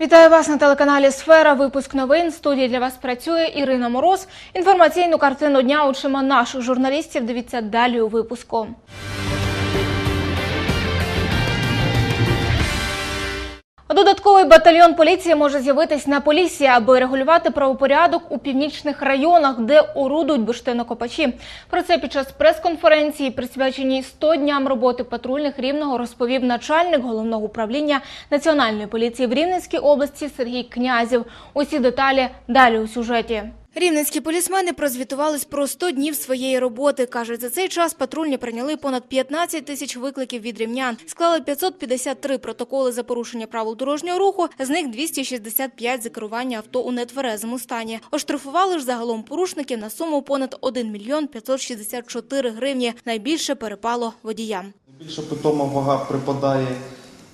Вітаю вас на телеканалі Сфера. Випуск новин. В студії для вас працює Ірина Мороз. Інформаційну картину дня очима наших журналістів. Дивіться далі у випуску. Додатковий батальйон поліції може з'явитись на полісі, аби регулювати правопорядок у північних районах, де орудують бурштинокопачі. Про це під час прес-конференції, присвяченій 100 дням роботи патрульних рівного, розповів начальник головного управління національної поліції в Рівненській області Сергій Князів. Усі деталі далі у сюжеті. Рівненські полісмени прозвітувались про 100 днів своєї роботи. Кажуть, за цей час патрульні прийняли понад 15 тисяч викликів від рівнян, склали 553 протоколи за порушення правил дорожнього руху, з них 265 за керування авто у нетверезому стані. Оштрафували ж загалом порушників на суму понад 1 мільйон 564 гривні. Найбільше перепало водіям. Більша питома вага припадає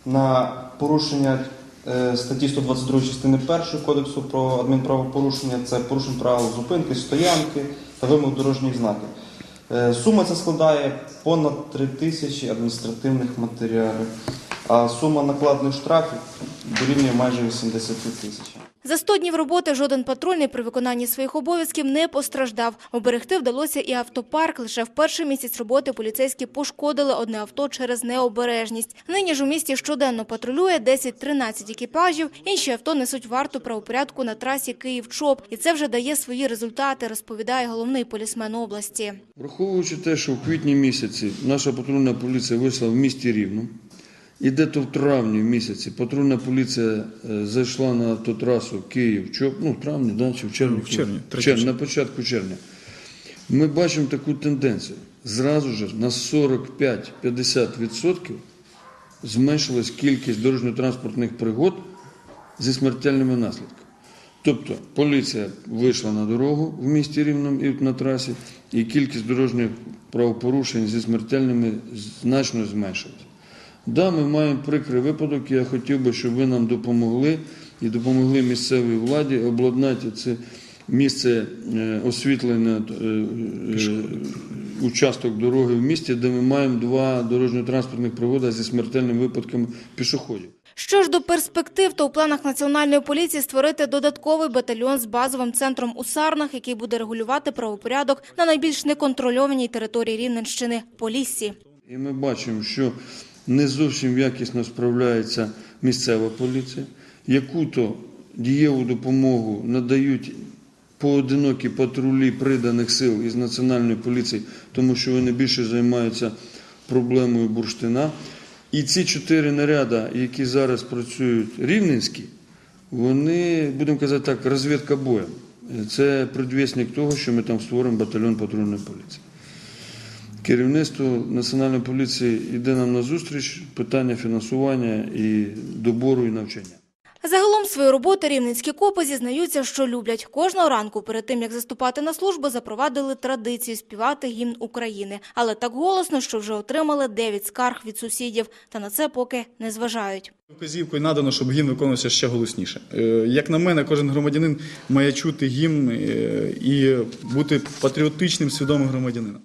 на порушення статті 122 частини 1 Кодексу про адмінправопорушення. Це порушення правил зупинки, стоянки та вимог дорожніх знаків. Е, Сума ця складає понад 3 тисячі адміністративних матеріалів, а сума накладних штрафів дорівнює майже 80 тисяч. За 100 днів роботи жоден патрульний при виконанні своїх обов'язків не постраждав. Оберегти вдалося і автопарк. Лише в перший місяць роботи поліцейські пошкодили одне авто через необережність. Нині ж у місті щоденно патрулює 10-13 екіпажів. Інші авто несуть варту правопорядку на трасі Київ-Чоп. І це вже дає свої результати, розповідає головний полісмен області. Враховуючи те, що в квітні місяці наша патрульна поліція вийшла в місті Рівно, і де-то в травні місяці патрульна поліція е, зайшла на автотрасу Київ, чоп, ну в травні, да, чи в червні? В червні, В червні, на початку червня. Ми бачимо таку тенденцію. Зразу ж на 45-50% зменшилась кількість дорожньо-транспортних пригод зі смертельними наслідками. Тобто поліція вийшла на дорогу в місті Рівному і на трасі, і кількість дорожніх правопорушень зі смертельними значно зменшилась. Да, ми маємо прикрий випадок, я хотів би, щоб ви нам допомогли і допомогли місцевій владі обладнати це місце е, освітлення е, е, участок дороги в місті, де ми маємо два дорожньо-транспортних пригоди зі смертельними випадками пішоходів. Що ж до перспектив, то у планах національної поліції створити додатковий батальйон з базовим центром у Сарнах, який буде регулювати правопорядок на найбільш неконтрольованій території Рівненщини – Поліссі. І ми бачимо, що не зовсім якісно справляється місцева поліція, яку-то дієву допомогу надають поодинокі патрулі приданих сил із національної поліції, тому що вони більше займаються проблемою бурштина. І ці чотири наряди, які зараз працюють рівненські, вони, будемо казати так, розвідка боєм. Це предвісник того, що ми там створимо батальйон патрульної поліції. Керівництво Національної поліції йде нам на зустріч питання фінансування і добору і навчання. Загалом свою роботу рівненські копи зізнаються, що люблять. Кожного ранку перед тим, як заступати на службу, запровадили традицію співати гімн України. Але так голосно, що вже отримали 9 скарг від сусідів. Та на це поки не зважають. Вказівкою надано, щоб гімн виконувався ще голосніше. Е, Як на мене, кожен громадянин має чути гімн е, і бути патріотичним, свідомим громадянином.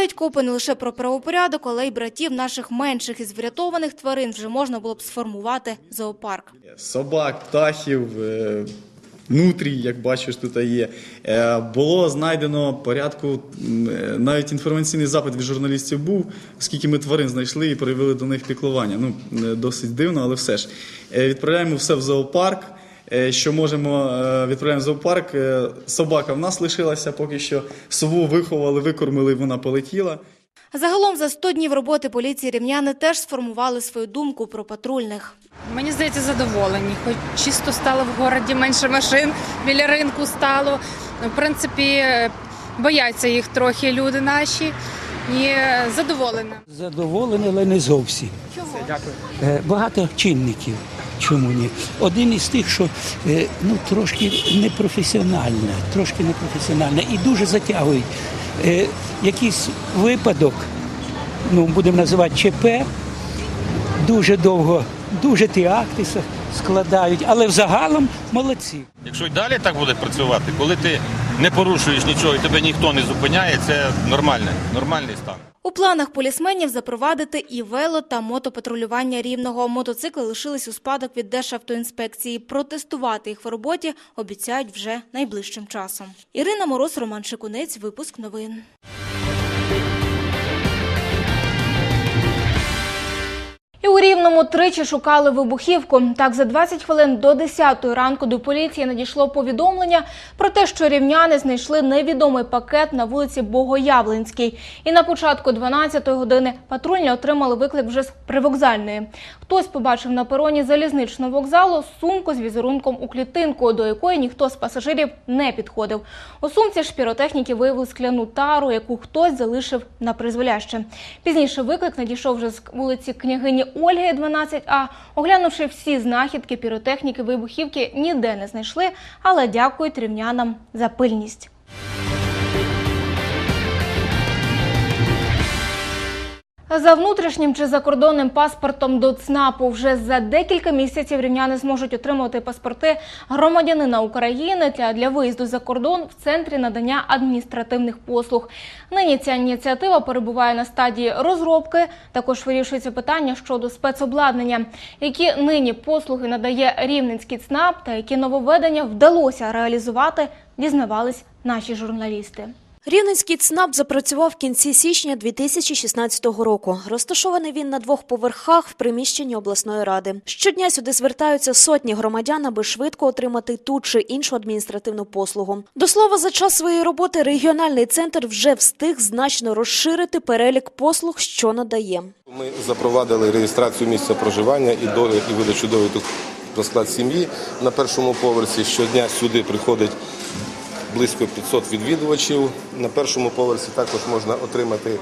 Дбають копи не лише про правопорядок, але й братів наших менших із врятованих тварин вже можна було б сформувати зоопарк. Собак, птахів, е, нутрій, як бачиш, тут є. Е, Було знайдено порядку, е, навіть інформаційний запит від журналістів був, оскільки ми тварин знайшли і проявили до них піклування. Ну, досить дивно, але все ж. Відправляємо все в зоопарк. Е, Що можемо, е, відправляємо в зоопарк. Е, Собака в нас лишилася поки що. Сову виховали, викормили, вона полетіла. Загалом за 100 днів роботи поліції рівняни теж сформували свою думку про патрульних. Мені здається, задоволені. Хоч чисто стало в городі менше машин, біля ринку стало. В принципі, бояться їх трохи люди наші і е, задоволена. Але не зовсім. Чому? Дякую. Багато чинників. Чому ні? Один із тих, що е, ну, трошки непрофесіональне, трошки непрофесіональне і дуже затягують. Е, Якийсь випадок, ну, будемо називати ЧП, дуже довго, дуже ті акти складають, але взагалом молодці. Якщо й далі так буде працювати, коли ти не порушуєш нічого і тебе ніхто не зупиняє, це нормальний, нормальний стан. У планах полісменів запровадити і вело та мотопатрулювання рівного. Мотоцикли лишились у спадок від Державтоінспекції. Протестувати їх в роботі обіцяють вже найближчим часом. Ірина Мороз, Роман Шикунець, випуск новин. І у Рівному тричі шукали вибухівку. Так, за 20 хвилин до 10 ранку до поліції надійшло повідомлення про те, що рівняни знайшли невідомий пакет на вулиці Богоявленській. І на початку 12-ї години патрульні отримали виклик вже з привокзальної. Хтось побачив на пероні залізничного вокзалу сумку з візерунком у клітинку, до якої ніхто з пасажирів не підходив. У сумці ж піротехніки виявили скляну тару, яку хтось залишив на призволяще. Пізніше виклик надійшов вже з вулиці княгині Ольги, 12А. Оглянувши всі знахідки піротехніки вибухівки, ніде не знайшли, але дякують рівнянам за пильність. За внутрішнім чи закордонним паспортом до ЦНАПу вже за декілька місяців рівняни зможуть отримувати паспорти громадянина України для, для виїзду за кордон в центрі надання адміністративних послуг. Нині ця ініціатива перебуває на стадії розробки. Також вирішується питання щодо спецобладнання, які нині послуги надає Рівненський ЦНАП та які нововведення вдалося реалізувати, дізнавались наші журналісти. Рівненський ЦНАП запрацював в кінці січня 2016 року. Розташований він на двох поверхах в приміщенні обласної ради. Щодня сюди звертаються сотні громадян, аби швидко отримати ту чи іншу адміністративну послугу. До слова, за час своєї роботи регіональний центр вже встиг значно розширити перелік послуг, що надає. Ми запровадили реєстрацію місця проживання і до і видачу довідок про склад сім'ї. На першому поверсі щодня сюди приходить близько 500 відвідувачів. На першому поверсі також можна отримати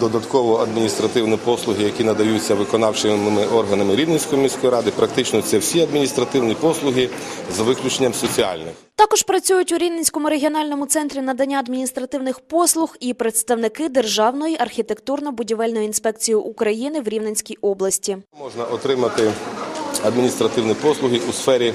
додатково адміністративні послуги, які надаються виконавчими органами Рівненської міської ради. Практично це всі адміністративні послуги за виключенням соціальних. Також працюють у Рівненському регіональному центрі надання адміністративних послуг і представники Державної архітектурно-будівельної інспекції України в Рівненській області. Можна отримати адміністративні послуги у сфері,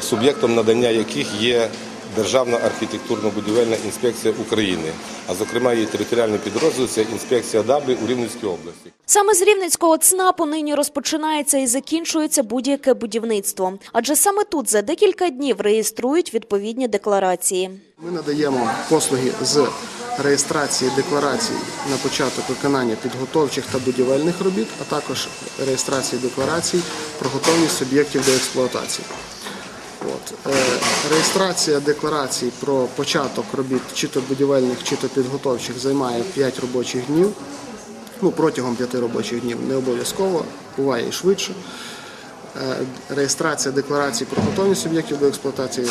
суб'єктом надання яких є Державна архітектурно-будівельна інспекція України, а зокрема її територіальний підрозділ це інспекція ДАБІ у Рівненській області. Саме з Рівненського ЦНАПу нині розпочинається і закінчується будь-яке будівництво. Адже саме тут за декілька днів реєструють відповідні декларації. Ми надаємо послуги з реєстрації декларацій на початок виконання підготовчих та будівельних робіт, а також реєстрації декларацій про готовність суб'єктів до експлуатації. От. Е, реєстрація декларацій про початок робіт чи то будівельних, чи то підготовчих займає 5 робочих днів. Ну, протягом 5 робочих днів не обов'язково, буває і швидше. Е, Реєстрація декларацій про готовність суб'єктів до експлуатації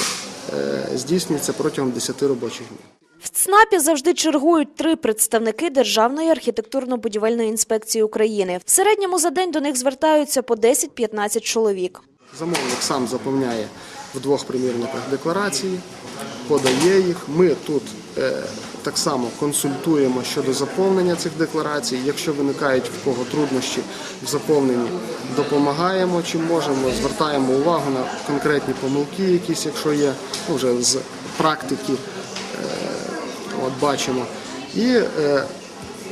е, здійснюється протягом 10 робочих днів. В ЦНАПі завжди чергують три представники Державної архітектурно-будівельної інспекції України. В середньому за день до них звертаються по 10-15 чоловік. Замовник сам заповняє в двох примірниках декларації, подає їх. Ми тут е, так само консультуємо щодо заповнення цих декларацій. Якщо виникають в кого труднощі в заповненні, допомагаємо чим можемо, звертаємо увагу на конкретні помилки, якісь, якщо є, ну, вже з практики от бачимо. І е,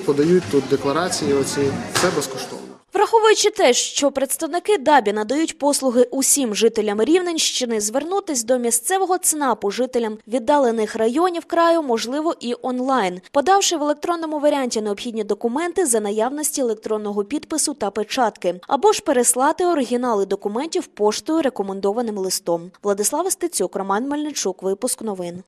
подають тут декларації. Оці це безкоштовно. Враховуючи те, що представники ДАБІ надають послуги усім жителям Рівненщини, звернутись до місцевого ЦНАПу жителям віддалених районів краю можливо і онлайн, подавши в електронному варіанті необхідні документи за наявності електронного підпису та печатки, або ж переслати оригінали документів поштою рекомендованим листом. Владислава Стецюк, Роман Мельничук, випуск новин.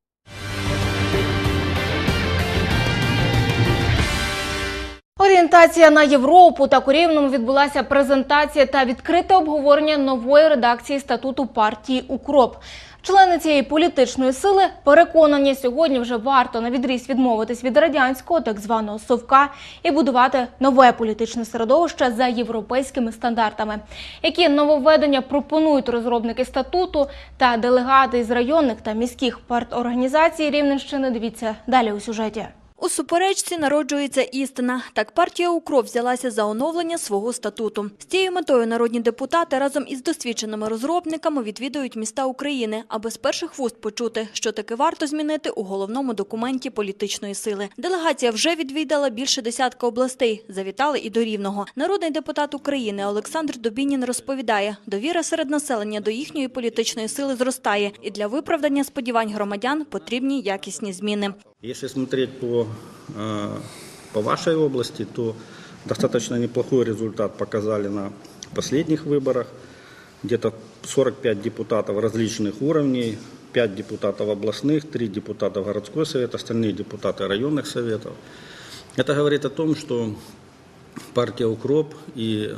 Орієнтація на Європу так у Рівному відбулася презентація та відкрите обговорення нової редакції статуту партії Укроп. Члени цієї політичної сили переконані, сьогодні вже варто на відріз відмовитись від радянського так званого совка і будувати нове політичне середовище за європейськими стандартами. Які нововведення пропонують розробники статуту та делегати із районних та міських парторганізацій Рівненщини? Дивіться далі у сюжеті. У суперечці народжується істина. Так партія «Укроп» взялася за оновлення свого статуту. З цією метою народні депутати разом із досвідченими розробниками відвідують міста України, аби з перших вуст почути, що таки варто змінити у головному документі політичної сили. Делегація вже відвідала більше десятка областей. Завітали і до Рівного. Народний депутат України Олександр Добінін розповідає, довіра серед населення до їхньої політичної сили зростає, і для виправдання сподівань громадян потрібні якісні зміни. Если смотреть по, э, по вашей области, то достаточно неплохой результат показали на последних выборах. Где-то 45 депутатов различных уровней, 5 депутатов областных, 3 депутата городской совет, остальные депутаты районных советов. Это говорит о том, что партия «Укроп» и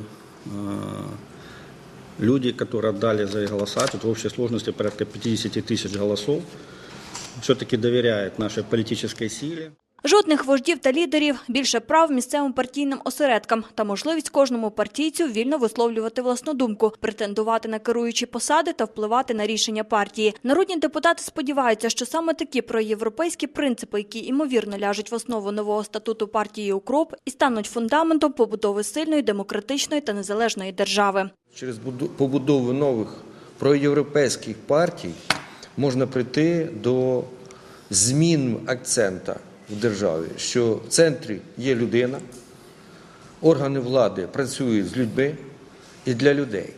э, люди, которые отдали за их голоса, тут в общей сложности порядка 50 тысяч голосов, все-таки доверяют нашей политической силе. Жодних вождів та лідерів, більше прав місцевим партійним осередкам та можливість кожному партійцю вільно висловлювати власну думку, претендувати на керуючі посади та впливати на рішення партії. Народні депутати сподіваються, що саме такі проєвропейські принципи, які ймовірно ляжуть в основу нового статуту партії «Укроп» і стануть фундаментом побудови сильної, демократичної та незалежної держави. Через побудову нових проєвропейських партій можна прийти до змін акцента в державі, що в центрі є людина, органи влади працюють з людьми і для людей.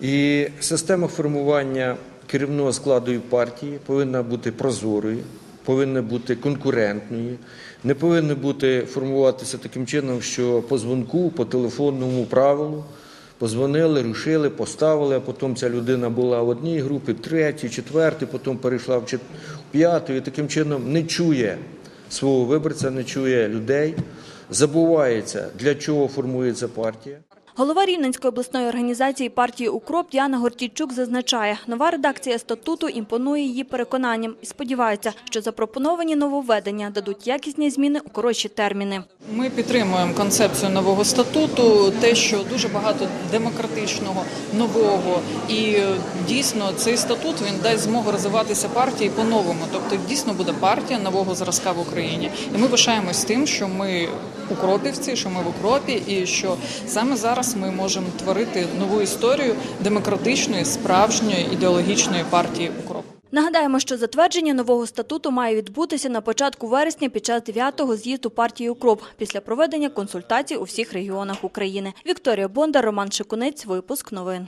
І система формування керівного складу партії повинна бути прозорою, повинна бути конкурентною, не повинна бути формуватися таким чином, що по дзвонку, по телефонному правилу позвонили, рушили, поставили, а потім ця людина була в одній групі, третій, четвертій, потім перейшла в п'яту і таким чином не чує свого виборця, не чує людей, забувається, для чого формується партія. Голова Рівненської обласної організації партії «Укроп» Діана Гортійчук зазначає, нова редакція статуту імпонує її переконанням і сподівається, що запропоновані нововведення дадуть якісні зміни у коротші терміни. Ми підтримуємо концепцію нового статуту, те, що дуже багато демократичного, нового, і е, дійсно цей статут він дасть змогу розвиватися партії по-новому. Тобто дійсно буде партія нового зразка в Україні. І ми пишаємось тим, що ми укропівці, що ми в укропі, і що саме зараз ми можемо творити нову історію демократичної, справжньої ідеологічної партії укроп. Нагадаємо, що затвердження нового статуту має відбутися на початку вересня під час 9-го з'їзду партії «Укроп» після проведення консультацій у всіх регіонах України. Вікторія Бондар, Роман Шикунець, випуск новин.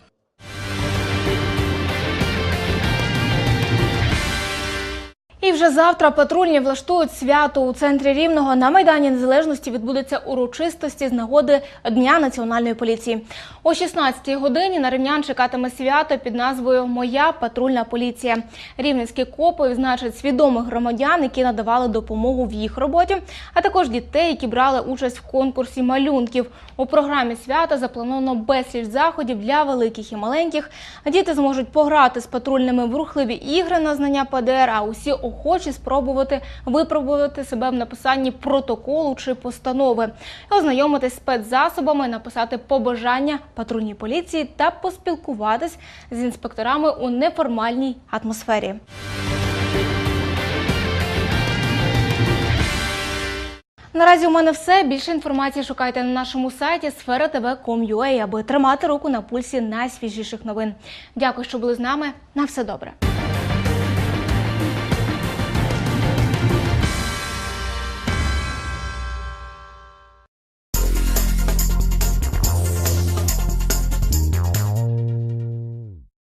І вже завтра патрульні влаштують свято у центрі Рівного. На Майдані Незалежності відбудеться урочистості з нагоди Дня національної поліції. О 16-й годині на рівнян чекатиме свято під назвою Моя патрульна поліція. Рівненські копи відзначать свідомих громадян, які надавали допомогу в їх роботі, а також дітей, які брали участь в конкурсі малюнків. У програмі свята заплановано безліч заходів для великих і маленьких. Діти зможуть пограти з патрульними в рухливі ігри на знання ПДР, а усі охочі спробувати випробувати себе в написанні протоколу чи постанови, ознайомитись спецзасобами, написати побажання патрульній поліції та поспілкуватись з інспекторами у неформальній атмосфері. Наразі у мене все. Більше інформації шукайте на нашому сайті sfera.tv.com.ua, аби тримати руку на пульсі найсвіжіших новин. Дякую, що були з нами. На все добре.